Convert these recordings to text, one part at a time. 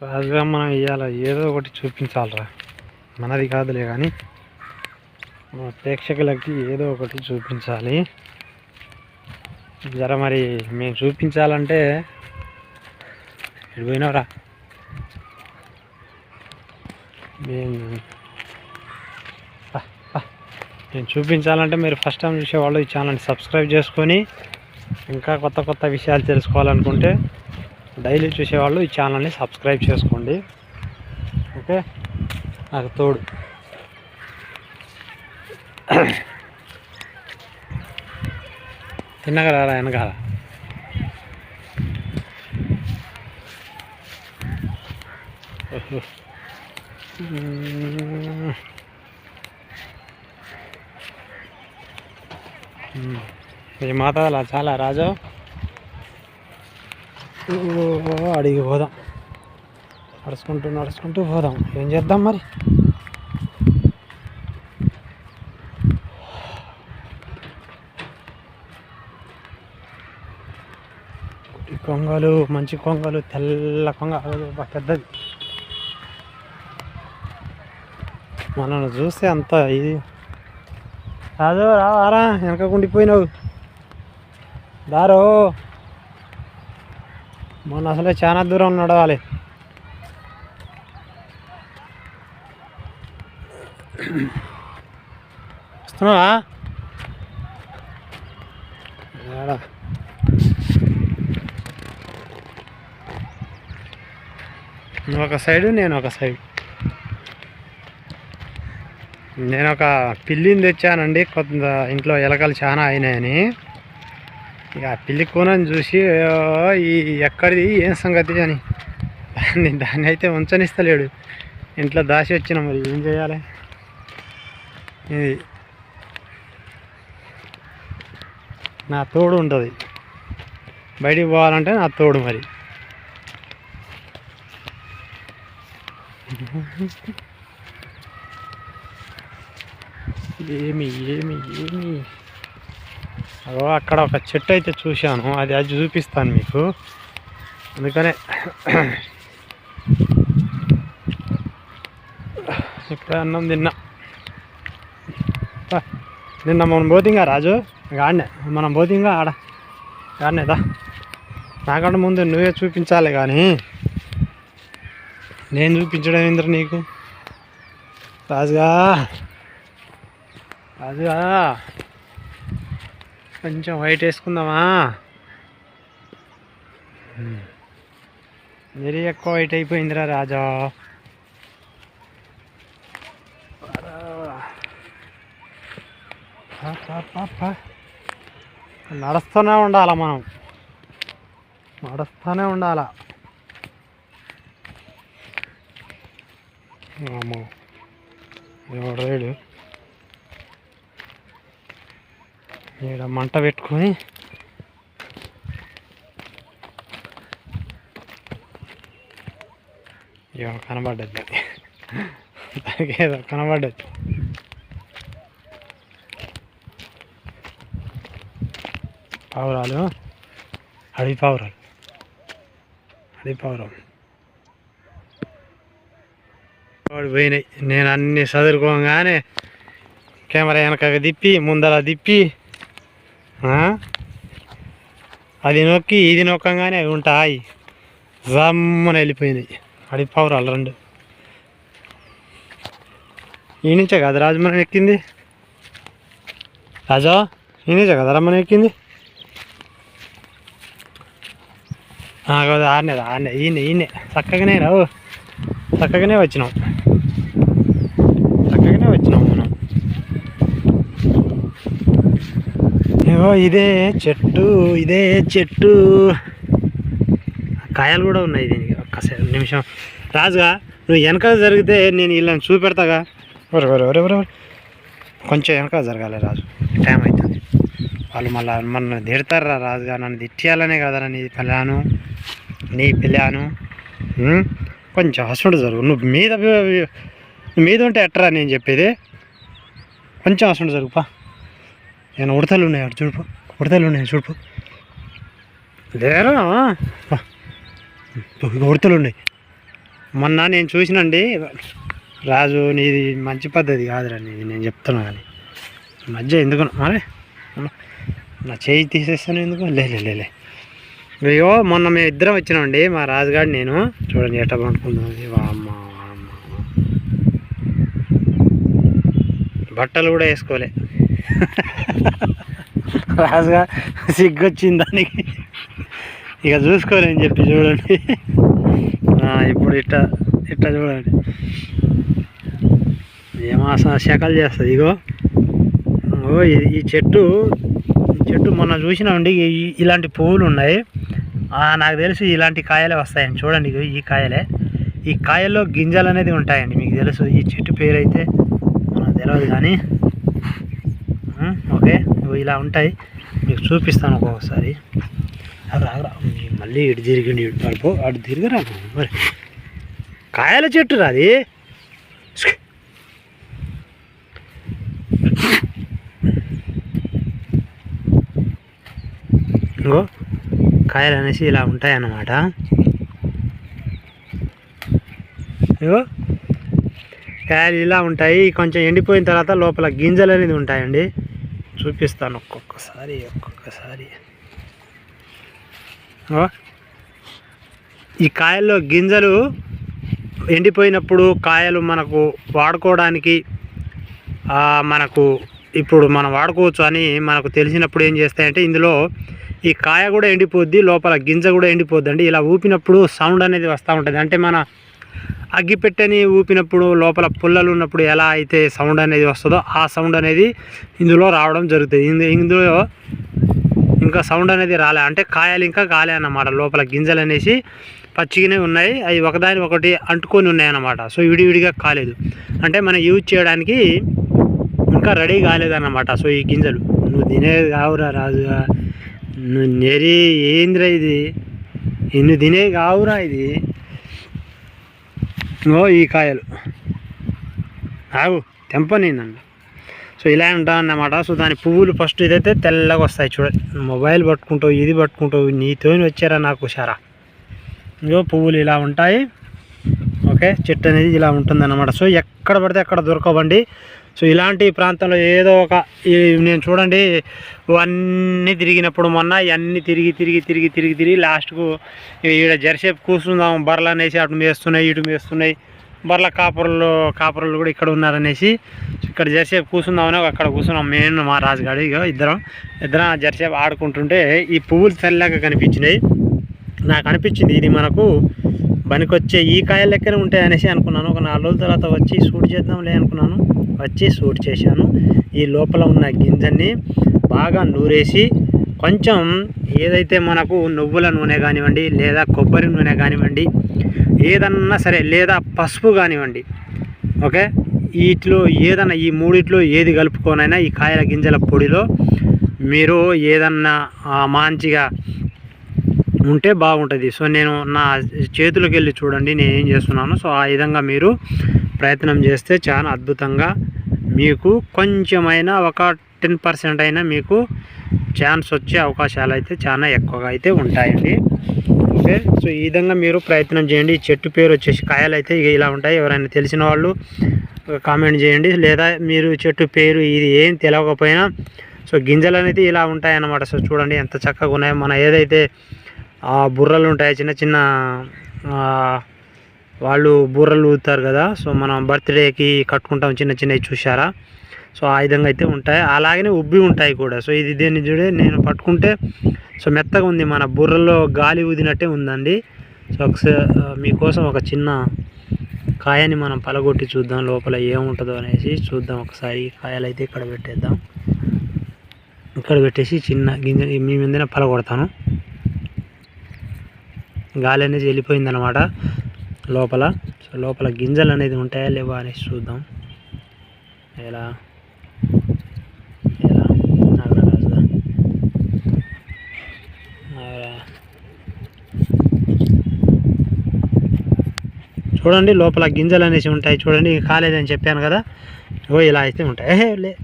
రాజుగా మనం ఏదో ఒకటి చూపించాలిరా. మనది కాదులే కానీ మన ప్రేక్షకులకి ఏదో ఒకటి చూపించాలి. జర మరి మేము చూపించాలంటే ఎడిపోయినవరా మేము నేను చూపించాలంటే మీరు ఫస్ట్ టైం చూసేవాళ్ళు ఈ ఛానల్ని సబ్స్క్రైబ్ చేసుకొని ఇంకా కొత్త కొత్త విషయాలు తెలుసుకోవాలనుకుంటే డైలీ చూసేవాళ్ళు ఈ ఛానల్ని సబ్స్క్రైబ్ చేసుకోండి ఓకే నాకు తోడు తిన్నగలరా రారా వెనకాల ఓహో. మ్మ్. ఈ చాలా రాజు ఓ, అడిగి పోదాం. నడుచుకుంటూ నడుచుకుంటూ పోదాం. ఏం చేద్దాం మరి? కొంగలు మంచి కొంగలు తెల్ల కొంగ. పెద్దది. మనల్ని చూస్తే అంత ఇది రాదు రావారా? వెనక కుండిపోయినావు దారో. మొన్న అసలే చాలా దూరం నడవాలి. వస్తున్నావా? నువ్వు ఒక సైడు నేను ఒక సైడ్. నేను ఒక పిల్లిని తెచ్చానండి. కొంత ఇంట్లో ఎలకలు చాలా అయినాయని. ఇక ఆ పిల్లి కూనని చూసి ఈ ఎక్కడిది? ఏం సంగతి? అని. దాన్ని దాన్ని అయితే ఉంచనిస్తలేడు. ఇంట్లో దాచి వచ్చిన మరి ఏం చేయాలి? ఇది నా తోడు ఉంటుంది. బయటికి పోవాలంటే నా తోడు మరి. ఏమి ఏమి ఏమి? అక్కడ ఒక చెట్టు అయితే చూశాను. అది అది చూపిస్తాను మీకు. అందుకనే ఇక్కడ అన్నం తిన్నా. నిన్న మనం పోతింగా రాజు? ఆడనే. మనం పోతింగా ఆడ. ఆడనేదా నాకంటే ముందు నువ్వే చూపించాలి కానీ. నేను చూపించడం ఏంద్ర నీకు? రాజుగా. రాజుగా. కొంచెం వైట్ వేసుకుందామా? మరీ ఎక్కువ వైట్ అయిపోయిందిరా రాజా. నడుస్తూనే ఉండాల మనం. నడుస్తూనే ఉండాల. అమ్మో ఎవడు రైడు ఈడ మంట పెట్టుకొని ఏమో కనబడ్డది దాన్ని దానికి ఏదో కనబడ్డది. పావురాలు? అడవి పావురాలు. అడవి పావురాలు. వాడు పోయినాయి. నేను అన్ని చదువుకోగానే కెమెరా వెనక తిప్పి ముందర తిప్పి అది నొక్కి ఇది నొక్కగానే అవి ఉంటాయి. జమ్మన వెళ్ళిపోయినాయి. అడవి పావురాలు రెండు. ఈ నుంచే కదా రాజు మనం ఎక్కింది. రాజా ఈ నుంచే కదా మనం ఎక్కింది. ఆడనే ఆడనే. ఈయన ఈయనే. చక్కగానే రావు. చక్కగానే వచ్చినాం చక్కగానే వచ్చినాం మనం ఏవో ఇదే చెట్టు ఇదే చెట్టు. కాయలు కూడా ఉన్నాయి దీనికి. ఒక్కసారి నిమిషం. రాజుగా నువ్వు వెనక జరిగితే నేను వీళ్ళని చూపెడతాగా? ఒరే కొంచెం వెనక జరగాలి రాజు. టైం అవుతుంది వాళ్ళు మళ్ళీ మన తిడతారా రాజుగా? నన్ను తిట్టియాలనే కదా నీ పిల్లాను నీ పిల్లాను కొంచెం హసుడు జరుగు. నువ్వు మీద మీద ఉంటే ఎట్టరా నేను చెప్పేది? కొంచెం హసుడు జరుగుపా నేను ఉడతలు ఉన్నాయి అటు చూడు ఉడతలు ఉన్నాయి చూడుపో లేరా? ఉడతలు ఉన్నాయి. మొన్న నేను చూసినండి రాజు నీది మంచి పద్ధతి కాదురా నీది నేను చెప్తున్నా కానీ మధ్య ఎందుకు మరి నా చేయి తీసేస్తాను ఎందుకు? లేలే లేలే అయ్యో మొన్న మేము ఇద్దరం వచ్చినామండి మా రాజుగాడు నేను. చూడండి ఎట్ట పండుకుందాం వామ్మ. బట్టలు కూడా వేసుకోలే. రాజుగా సిగ్గొచ్చింది దానికి. ఇక చూసుకోలేని చెప్పి చూడండి. ఇప్పుడు ఇట్ట ఇట్ట చూడండి. ఏమాస శకలు చేస్తుంది ఇగో. ఓ ఈ చెట్టు ఈ చెట్టు మొన్న చూసినామండి ఇలాంటి పువ్వులు ఉన్నాయి. నాకు తెలిసి ఇలాంటి కాయలే వస్తాయండి చూడండి ఇగో ఈ కాయలే. ఈ కాయల్లో గింజలు అనేది ఉంటాయండి మీకు తెలుసు. ఈ చెట్టు పేరు అయితే మనకు తెలియదు కానీ ఓకే ఇలా ఉంటాయి మీకు చూపిస్తాను ఒక్కొక్కసారి. రా మళ్ళీ ఇటు తిరిగిండి ఇటు పడిపో అటు తిరిగిరా మరి కాయల చెట్టు రాది ఇంకో కాయలు అనేసి ఇలా ఉంటాయన్నమాట. ఇగో కాయలు ఇలా ఉంటాయి. కొంచెం ఎండిపోయిన తర్వాత లోపల గింజలు అనేది ఉంటాయండి. చూపిస్తాను ఒక్కొక్కసారి ఒక్కొక్కసారి. ఈ కాయల్లో గింజలు ఎండిపోయినప్పుడు కాయలు మనకు వాడుకోవడానికి మనకు ఇప్పుడు మనం వాడుకోవచ్చు అని మనకు తెలిసినప్పుడు ఏం చేస్తాయంటే ఇందులో ఈ కాయ కూడా ఎండిపోద్ది లోపల గింజ కూడా ఎండిపోద్దండి. ఇలా ఊపినప్పుడు సౌండ్ అనేది వస్తూ ఉంటుంది. అంటే మన అగ్గిపెట్టెని ఊపినప్పుడు లోపల పుల్లలు ఉన్నప్పుడు ఎలా అయితే సౌండ్ అనేది వస్తుందో ఆ సౌండ్ అనేది ఇందులో రావడం జరుగుతుంది. ఇందులో ఇంకా సౌండ్ అనేది రాలే. అంటే కాయలు ఇంకా కాలే అన్నమాట. లోపల గింజలు అనేసి పచ్చిగానే ఉన్నాయి. అవి ఒకదాని ఒకటి అంటుకొని ఉన్నాయి అన్నమాట సో విడివిడిగా కాలేదు. అంటే మనం యూజ్ చేయడానికి ఇంకా రెడీ కాలేదన్నమాట. సో ఈ గింజలు. నువ్వు తినేది కావురా రాజుగా. నువ్వు నెరి ఏందిరా ఇది? నువ్వు తినేది కావురా ఇది? ఓ ఈ కాయలు. ఆగు తెంపని నన్ను. సో ఇలా ఉంటా అన్నమాట. సో దాని పువ్వులు ఫస్ట్ ఇదైతే తెల్లగా వస్తాయి చూడ. మొబైల్ పట్టుకుంటావు ఇది పట్టుకుంటావు నీతోని వచ్చారా నాకు హుషారా ఇగో పువ్వులు ఇలా ఉంటాయి. ఓకే చెట్టు అనేది ఇలా ఉంటుందన్నమాట. సో ఎక్కడ పడితే అక్కడ దొరకవండి. సో ఇలాంటి ప్రాంతంలో ఏదో ఒక ఈ నేను చూడండి అన్నీ తిరిగినప్పుడు మొన్న ఇవన్నీ తిరిగి తిరిగి తిరిగి తిరిగి తిరిగి లాస్ట్కు ఈడ జరసేపు కూర్చుందాం బర్రెలు అనేసి అటు మేస్తున్నాయి ఇటు మేస్తున్నాయి బర్ల కాపురలు కాపురలు కూడా ఇక్కడ ఉన్నారనేసి ఇక్కడ జరసేపు కూర్చుందామని అక్కడ కూర్చున్నాం. మెయిన్ మా రాజుగాడి ఇక ఇద్దరం ఇద్దరం జరసేపు ఆడుకుంటుంటే ఈ పువ్వులు తెల్లగా కనిపించినాయి. నాకు అనిపించింది ఇది మనకు పనికొచ్చే ఈ కాయల లెక్కనే ఉంటాయి అనేసి అనుకున్నాను. ఒక నాలుగు రోజుల తర్వాత వచ్చి షూట్ చేద్దాంలే అనుకున్నాను. వచ్చి షూట్ చేశాను. ఈ లోపల ఉన్న గింజల్ని బాగా నూరేసి కొంచెం ఏదైతే మనకు నువ్వుల నూనె కానివ్వండి లేదా కొబ్బరి నూనె కానివ్వండి ఏదన్నా సరే లేదా పసుపు కానివ్వండి ఓకే? వీటిలో ఏదన్నా ఈ మూడిట్లో ఏది కలుపుకోనైనా ఈ కాయల గింజల పొడిలో మీరు ఏదన్నా మంచిగా ఉంటే బాగుంటుంది. సో నేను నా చేతులకు వెళ్ళి చూడండి నేను ఏం చేస్తున్నాను. సో ఆ విధంగా మీరు ప్రయత్నం చేస్తే చాలా అద్భుతంగా మీకు కొంచెమైనా ఒక టెన్ పర్సెంట్ అయినా మీకు ఛాన్స్ వచ్చే అవకాశాలు అయితే చాలా ఎక్కువగా అయితే ఉంటాయండి. ఓకే సో ఈ విధంగా మీరు ప్రయత్నం చేయండి. ఈ చెట్టు పేరు వచ్చేసి కాయలు అయితే ఇక ఇలా ఉంటాయి. ఎవరైనా తెలిసిన వాళ్ళు కామెంట్ చేయండి. లేదా మీరు చెట్టు పేరు ఇది ఏం తెలియకపోయినా సో గింజలు అనేది ఇలా ఉంటాయన్నమాట. సో చూడండి ఎంత చక్కగా ఉన్నాయో. మన ఏదైతే బుర్రలు ఉంటాయో చిన్న చిన్న వాళ్ళు బుర్రలు ఊతారు కదా సో మనం బర్త్డేకి కట్టుకుంటాం చిన్న చిన్నవి చూసారా సో ఆ విధంగా అయితే ఉంటాయి. అలాగనే ఉబ్బి ఉంటాయి కూడా. సో ఇది దీన్ని చూడే నేను పట్టుకుంటే సో మెత్తగా ఉంది మన బుర్రలో గాలి ఊదినట్టే ఉందండి. సో ఒకసారి మీకోసం ఒక చిన్న కాయని మనం పలగొట్టి చూద్దాం లోపల ఏముంటుందో అనేసి చూద్దాం ఒకసారి. కాయలు అయితే ఇక్కడ పెట్టేద్దాం. ఇక్కడ పెట్టేసి చిన్న గింజ మీ మీదనే పలగొడతాను. గాలి అనేది వెళ్ళిపోయిందనమాట. లోపల. సో లోపల గింజలు అనేది ఉంటాయా లేవా అనేసి చూద్దాం. ఎలా? ఎలా? చూడండి లోపల గింజలు అనేసి ఉంటాయి. చూడండి కాలేదని చెప్పాను కదా. ఇగో ఇలా అయితే ఉంటాయి. లే.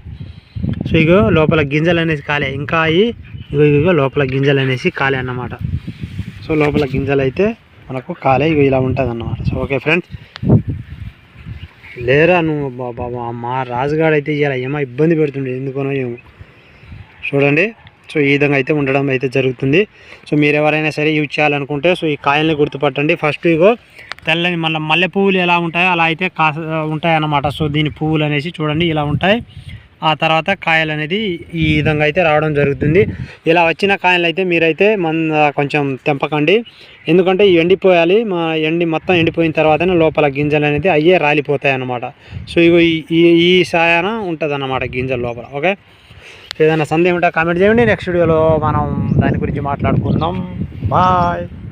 సో ఇగో లోపల గింజలు అనేసి కాలే. ఇంకా అవి ఇగో ఇగో లోపల గింజలు అనేసి కాలే అన్నమాట. సో లోపల గింజలు అయితే మనకు కాలే ఇగో ఇలా ఉంటుంది అన్నమాట సో ఓకే ఫ్రెండ్స్ లేరా నువ్వు బా- మా రాజుగాడు అయితే ఇలా ఏమో ఇబ్బంది పెడుతుండే ఎందుకనో ఏమో. చూడండి. సో ఈ విధంగా అయితే ఉండడం అయితే జరుగుతుంది. సో మీరు ఎవరైనా సరే యూజ్ చేయాలనుకుంటే సో ఈ కాయల్ని గుర్తుపట్టండి. ఫస్ట్ ఇగో తెల్లని మళ్ళీ మల్లె పువ్వులు ఎలా ఉంటాయో అలా అయితే కా ఉంటాయన్నమాట. సో దీని పువ్వులు అనేసి చూడండి ఇలా ఉంటాయి. ఆ తర్వాత కాయలు అనేది ఈ విధంగా అయితే రావడం జరుగుతుంది. ఇలా వచ్చిన కాయలు అయితే మీరైతే మన కొంచెం తెంపకండి. ఎందుకంటే ఎండిపోయాలి మా ఎండి మొత్తం ఎండిపోయిన తర్వాతనే లోపల గింజలు అనేది అయ్యే రాలిపోతాయి అన్నమాట సో ఇగో ఈ ఈ- ఈ సాయాన ఉంటుంది అన్నమాట గింజల లోపల ఓకే? ఏదైనా సందేహం ఉంటే కామెంట్ చేయండి. నెక్స్ట్ వీడియోలో మనం దాని గురించి మాట్లాడుకుందాం. బాయ్!